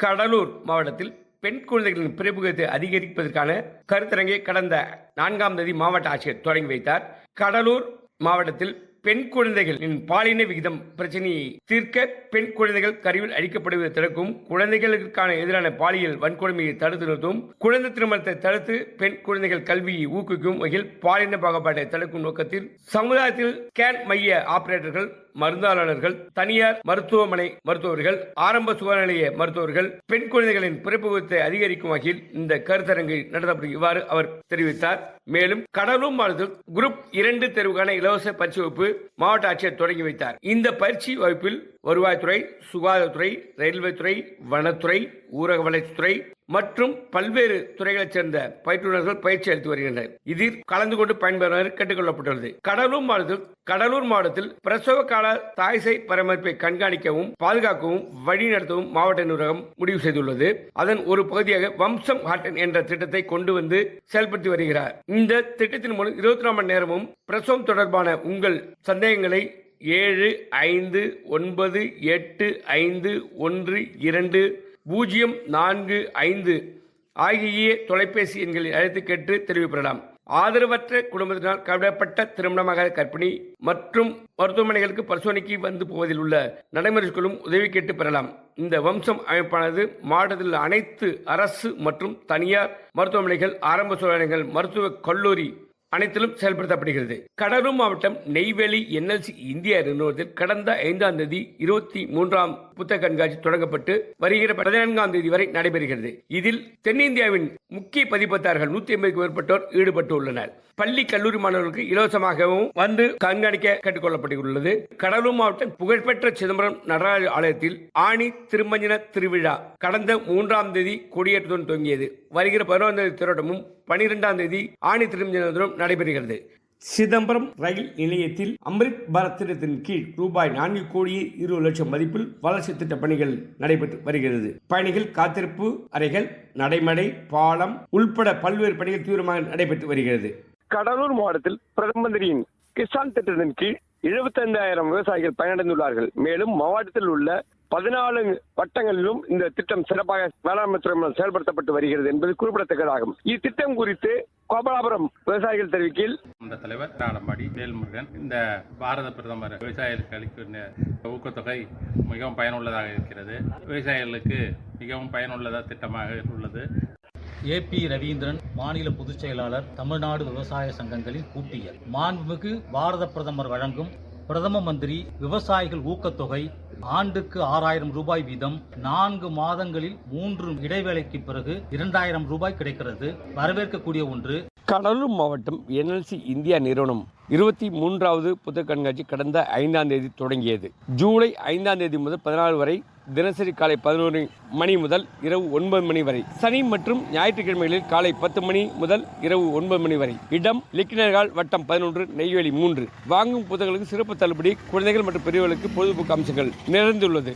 கடலூர் மாவட்டத்தில் பெண் குழந்தைகளின் பிறப்புகத்தை அதிகரிப்பதற்கான கருத்தரங்கை கடந்த நான்காம் தேதி மாவட்ட ஆட்சியர் தொடங்கி வைத்தார். கடலூர் மாவட்டத்தில் பெண் குழந்தைகளின் பாலின விகிதம் பிரச்சனையை தீர்க்க பெண் குழந்தைகள் கருவில் அழிக்கப்படுவதை தடுக்கும் குழந்தைகளுக்கான எதிரான பாலியல் வன்கொடுமையை தடுத்து நிறுத்தும் குழந்தை திருமணத்தை தடுத்து பெண் குழந்தைகள் கல்வியை ஊக்குவிக்கும் வகையில் பாலின பாகுபாட்டை தடுக்கும் நோக்கத்தில் சமுதாயத்தில் ஸ்கேன் மைய ஆபரேட்டர்கள் மருந்தாளர்கள் தனியார் மருத்துவமனை மருத்துவர்கள் ஆரம்ப சுகாதார நிலைய மருத்துவர்கள் பெண் குழந்தைகளின் பிறப்பு விகிதத்தை அதிகரிக்கும் வகையில் இந்த கருத்தரங்கு நடத்தப்படும் இவ்வாறு அவர் தெரிவித்தார். மேலும் கடலூர் மாவட்டத்தில் குரூப் இரண்டு தேர்வுக்கான இலவச பயிற்சி வகுப்பு மாவட்ட ஆட்சியர் தொடங்கி வைத்தார். இந்த பயிற்சி வகுப்பில் வருவாய்த்துறை சுகாதாரத்துறை ரயில்வே துறை வனத்துறை ஊரக வளர்ச்சித்துறை மற்றும் பல்வேறு துறைகளைச் சேர்ந்த பயிற்றுநர்கள் பயிற்சி அளித்து வருகின்றனர். இதில் கலந்து கொண்டு பயன்பெறுமாறு கேட்டுக்கொள்ளப்பட்டுள்ளது. கடலூர் மாவட்டத்தில் கடலூர் மாவட்டத்தில் பிரசவ கால தாய்சை பராமரிப்பை கண்காணிக்கவும் பாதுகாக்கவும் வழிநடத்தவும் மாவட்ட நிர்வாகம் முடிவு செய்துள்ளது. அதன் ஒரு பகுதியாக வம்சம் ஹாட்டன் என்ற திட்டத்தை கொண்டு வந்து செயல்படுத்தி வருகிறார். இந்த திட்டத்தின் மூலம் இருபத்தி நாலு மணி நேரமும் பிரசவம் தொடர்பான உங்கள் சந்தேகங்களை ஏழு ஐந்து ஒன்பது எட்டு ஐந்து ஒன்று இரண்டு பூஜ்ஜியம் நான்கு ஐந்து. ஆகிய தொலைபேசி எண்களில் அழைத்து கேட்டு தெரிவிக்கப்படலாம் ஆதரவற்ற குடும்பத்தினால் கைவிடப்பட்ட திருமணமாக கர்ப்பிணி மற்றும் மருத்துவமனைகளுக்கு பரிசோதனைக்கு வந்து போவதில் உள்ள நடைமுறைகளும் உதவி கேட்டு பெறலாம். இந்த வம்சம் அமைப்பானது மாவட்டத்தில் அனைத்து அரசு மற்றும் தனியார் மருத்துவமனைகள் ஆரம்ப சோதனைகள் மருத்துவ கல்லூரி அனைத்திலும் செயல்படுத்தப்படுகிறது. கடலூர் மாவட்டம் நெய்வேலி என்எல்சி இந்தியா நிறுவனத்தில் கடந்த ஐந்தாம் தேதி இருபத்தி மூன்றாம் புத்தக கண்காட்சி தொடங்கப்பட்டு வருகிற பதினான்காம் தேதி வரை நடைபெறுகிறது. இதில் தென்னிந்தியாவின் முக்கிய பதிப்பத்தார்கள் நூத்தி ஐம்பதுக்கும் மேற்பட்டோர் ஈடுபட்டுள்ளனர். பள்ளி கல்லூரி மாணவர்களுக்கு இலவசமாகவும் வந்து கண்காணிக்க கேட்டுக்கொள்ளப்பட்டுள்ளது. கடலூர் மாவட்டம் புகழ்பெற்ற சிதம்பரம் நடராஜ ஆலயத்தில் ஆணி திருமஞ்சன திருவிழா கடந்த மூன்றாம் தேதி கொடியேற்றத்துடன் துவங்கியது. வருகிற பதினொன்றாம் தேதி திரோட்டமும் பனிரெண்டாம் தேதி ஆணி திருமஞ்சனத்துடன் நடைபெறுகிறது. சிதம்பரம் ரயில் நிலையத்தில் அம்ரித் பாரத் திட்டத்தின் கீழ் ரூபாய் நான்கு கோடியே இருபது லட்சம் மதிப்பில் வளர்ச்சி திட்ட பணிகள் நடைபெற்று வருகிறது. பயணிகள் காத்திருப்பு அறைகள் நடைமடை பாலம் உள்பட பல்வேறு பணிகள் தீவிரமாக நடைபெற்று வருகிறது. கடலூர் மாவட்டத்தில் பிரதம மந்திரியின் கிசான் திட்டத்தின் கீழ் 75000 விவசாயிகள் பயனடைந்துள்ளார்கள். மேலும் மாவட்டத்தில் உள்ள பதினாலு வட்டங்களிலும் இந்த திட்டம் சிறப்பாக வேளாண்மை துறை மூலம் செயல்படுத்தப்பட்டு வருகிறது என்பது குறிப்பிடத்தக்கதாகும். இத்திட்டம் குறித்து கோபாலாபுரம் விவசாயிகள் தெரிவிக்கையில் இந்த தலைவர் ராடம்பாடி வேல்முருகன் இந்த பாரத பிரதமர் விவசாயிகளுக்கு அளிக்கின்ற ஊக்கத்தொகை மிகவும் பயனுள்ளதாக இருக்கிறது. விவசாயிகளுக்கு மிகவும் பயனுள்ளதாக திட்டமாக உள்ளது. ஏபி ரவீந்திரன் மாநில பொதுச் செயலாளர் தமிழ்நாடு விவசாய சங்கங்களின் கூட்டியல். மாண்புமிகு பாரத பிரதமர் வழங்கும் பிரதம மந்திரி விவசாயிகள் ஊக்கத்தொகை ஆண்டுக்கு ஆறாயிரம் ரூபாய் வீதம் நான்கு மாதங்களில் மூன்று இடைவேளைக்கு பிறகு இரண்டாயிரம் ரூபாய் கிடைக்கிறது. வரவேற்கக்கூடிய ஒன்று கடலூர் மாவட்டம் என்எல்சி இந்தியா நிறுவனம் இருபத்தி மூன்றாவது புத்தக கண்காட்சி கடந்த ஐந்தாம் தேதி தொடங்கியது. ஜூலை ஐந்தாம் தேதி முதல் பதினாலு வரை தினசரி காலை பதினோரு மணி முதல் இரவு ஒன்பது மணி வரை சனி மற்றும் ஞாயிற்றுக்கிழமைகளில் காலை பத்து மணி முதல் இரவு ஒன்பது மணி வரை. இடம் லிக்கினர்கால் வட்டம் பதினொன்று நெய்வேலி மூன்று. வாங்கும் புத்தகங்களுக்கு சிறப்பு தள்ளுபடி குழந்தைகள் மற்றும் பெரியவர்களுக்கு பொழுதுபோக்கு அம்சங்கள் நிறைந்துள்ளது.